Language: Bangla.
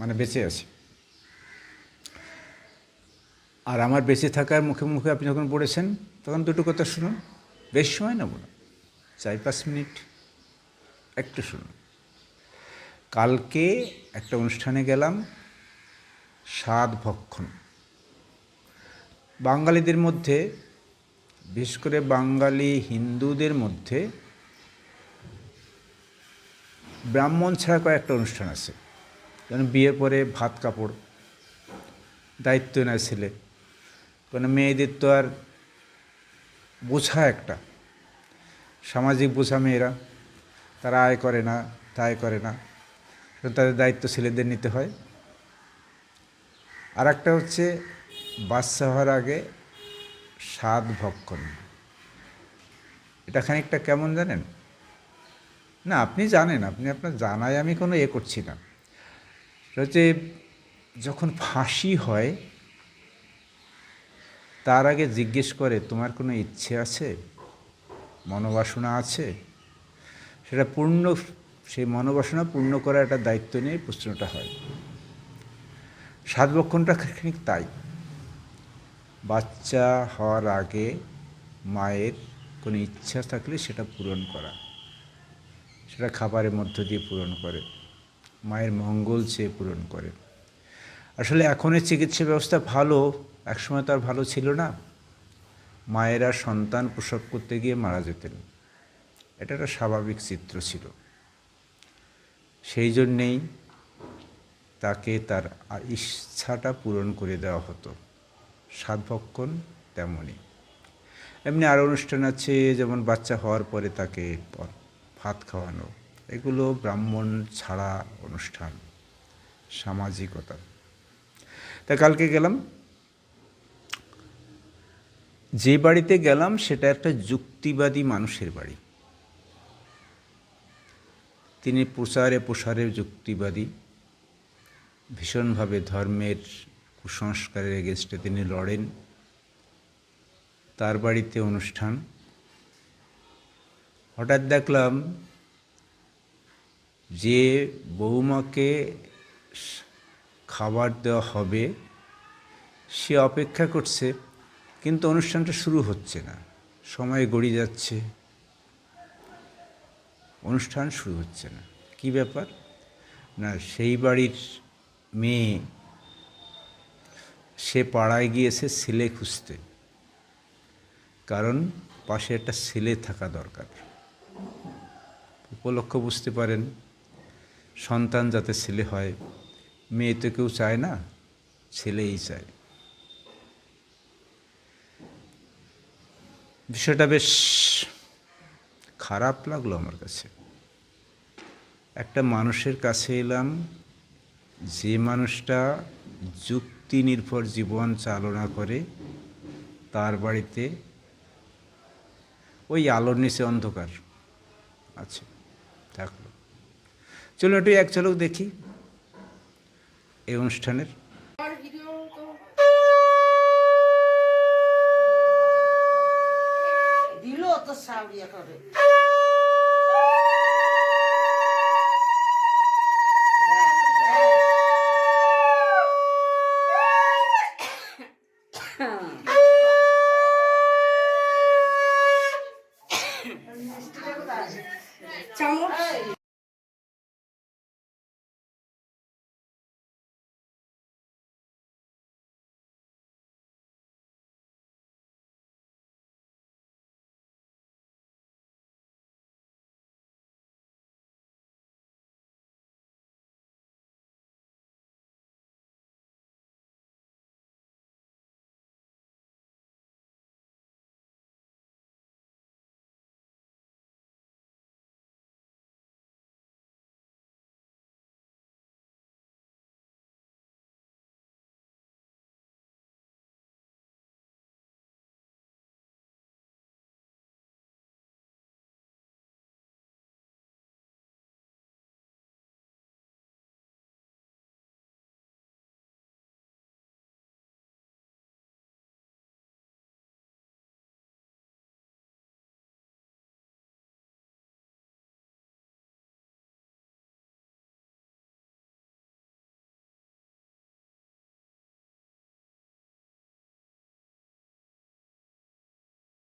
মানে বেঁচে আছি। আর আমার বেঁচে থাকার মুখে মুখে আপনি যখন পড়েছেন, তখন দুটো কথা শুনুন। বেশ সময় না। চার পাঁচ মিনিট একটু শুনুন। কালকে একটা অনুষ্ঠানে গেলাম স্বাদ ভক্ষণ। বাঙালিদের মধ্যে, বিশেষ করে বাঙালি হিন্দুদের মধ্যে, ব্রাহ্মণ ছাড়া কয়েকটা অনুষ্ঠান আছে। যেমন বিয়ের পরে ভাত কাপড় দায়িত্ব নেয় ছেলে। কারণ মেয়েদের তো আর বোঝা একটা। সামাজিক বোঝা মেয়েরা, তারা আয় করে না, তাই করে না। তাদের দায়িত্ব ছেলেদের নিতে হয়। আর একটা হচ্ছে, বাচ্চা হওয়ার আগে স্বাদ ভক্ষণ এটা খানিকটা কেমন জানেন? না, আপনি জানেন, আপনি আপনার জানায় আমি কোনো এ করছি না। হচ্ছে যখন ফাঁসি হয়, তার আগে জিজ্ঞেস করে, তোমার কোনো ইচ্ছে আছে? মনোবাসনা আছে? সেটা পূর্ণ সেই মনোবাসনা পূর্ণ করার একটা দায়িত্ব নিয়ে প্রশ্নটা হয়। সাতবক্ষণটা খানিক তাই। বাচ্চা হওয়ার আগে মায়ের কোনো ইচ্ছা থাকলে সেটা পূরণ করা। সেটা খাবারের মধ্য দিয়ে পূরণ করে। মায়ের মঙ্গল চেয়ে পূরণ করে। আসলে এখনের চিকিৎসা ব্যবস্থা ভালো, একসময় তো আর ভালো ছিল না। মায়েরা সন্তান প্রসব করতে গিয়ে মারা যেতেন। এটা একটা স্বাভাবিক চিত্র ছিল। সেই জন্যেই তাকে তার ইচ্ছাটা পূরণ করে দেওয়া হতো। সাতভক্ষণ তেমনই এমনি আরও অনুষ্ঠান আছে, যেমন বাচ্চা হওয়ার পরে তাকে ভাত খাওয়ানো। এগুলো ব্রাহ্মণ ছাড়া অনুষ্ঠান, সামাজিকতা। তা কালকে গেলাম। যে বাড়িতে গেলাম সেটা একটা যুক্তিবাদী মানুষের বাড়ি। তিনি প্রচারে প্রসারে যুক্তিবাদী, ভীষণভাবে ধর্মের কুসংস্কারের এগেনস্টে তিনি লড়েন। তার বাড়িতে অনুষ্ঠান। হঠাৎ দেখলাম যে বৌমাকে খাবার দেওয়া হবে, সে অপেক্ষা করছে, কিন্তু অনুষ্ঠানটা শুরু হচ্ছে না। সময় গড়িয়ে যাচ্ছে। অনুষ্ঠান শুরু হচ্ছে না। কি ব্যাপার? না, সেই বাড়ির মেয়ে, সে পাড়ায় গিয়েছে ছেলে খুঁজতে। কারণ পাশে একটা ছেলে থাকা দরকার। উপলক্ষ বুঝতে পারেন সন্তান যাতে ছেলে হয়, মেয়ে তো কেউ চায় না, ছেলেই চায়। বিষয়টা বেশ খারাপ লাগল আমার কাছে। একটা মানুষের কাছে এলাম, যে মানুষটা যুক্তি নির্ভর জীবন চালনা করে, তার বাড়িতে ওই আলোর নিচে অন্ধকার আছে। চলুন একটু এক চলক দেখি এই অনুষ্ঠানের।